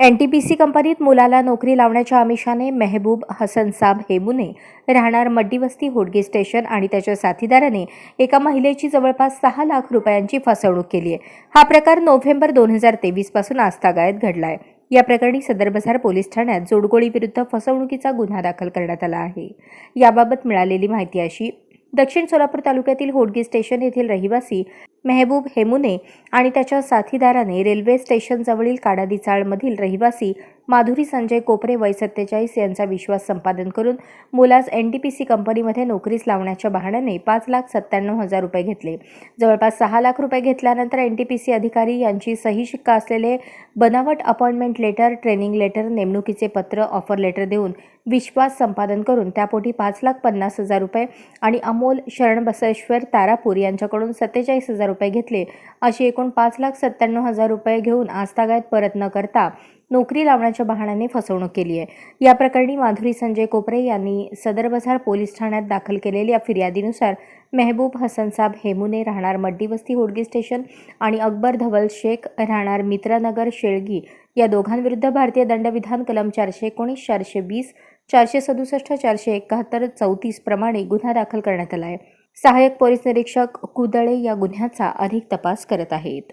N T P C कंपनीत मुलाला नोकरी लावण्याच्या आमिषाने मेहबूब हसनसाब हेमुने राहणार मड्डीवस्ती होडगे स्टेशन आणि त्याच्या साथीदाराने एका महिलेची जवळपास सहा लाख रुपयांची फसवणूक केली आहे. हा प्रकार नोव्हेंबर दोन हजार तेवीसपासून आस्थागायत घडलाय. या प्रकरणी सदर बझार पोलीस ठाण्यात जोडगोळी विरुद्ध फसवणुकीचा गुन्हा दाखल करण्यात आला आहे. याबाबत मिळालेली माहिती अशी दक्षिण सोलापूर तालुक्यातील होडगी स्टेशन येथील रहिवासी मेहबूब हेमुने आणि त्याच्या साथीदाराने रेल्वे स्टेशनजवळील काडादिचाळमधील रहिवासी माधुरी संजय कोपरे वय सत्तेचाळीस यांचा विश्वास संपादन करून मुलास एन टी पी सी कंपनीमध्ये नोकरीस लावण्याच्या बहाण्याने पाच लाख सत्त्याण्णव हजार रुपये घेतले. जवळपास सहा लाख रुपये घेतल्यानंतर एन टी पी सी अधिकारी यांची सही शिक्का असलेले बनावट अपॉइंटमेंट लेटर ट्रेनिंग लेटर नेमणुकीचे पत्र ऑफर लेटर देऊन विश्वास संपादन करून त्यापोटी पाच लाख पन्नास हजार रुपये आणि अमोल शरणबसवेश्वर तारापूर यांच्याकडून सत्तेचाळीस हजार रुपये घेतले. अशी एकूण पाच लाख सत्त्याण्णव हजार रुपये घेऊन आस्थागायत परत न करता नोकरी लावण्याच्या बहाण्याने फसवणूक केली आहे. या प्रकरणी माधुरी संजय कोपरे यांनी सदर बझार पोलीस ठाण्यात दाखल केलेल्या फिर्यादीनुसार मेहबूब हसनसाब हेमुने राहणार मड्डीवस्ती होडगी स्टेशन आणि अकबर धवल शेख राहणार मित्रनगर शेळगी या दोघांविरुद्ध भारतीय दंडविधान कलम चारशे एकोणीस चारशे वीस चारशे सदुसष्ट चारशे एकाहत्तर चौतीस प्रमाणे गुन्हा दाखल करण्यात आला आहे. सहाय्यक पोलीस निरीक्षक कुदळे या गुन्ह्याचा अधिक तपास करत आहेत.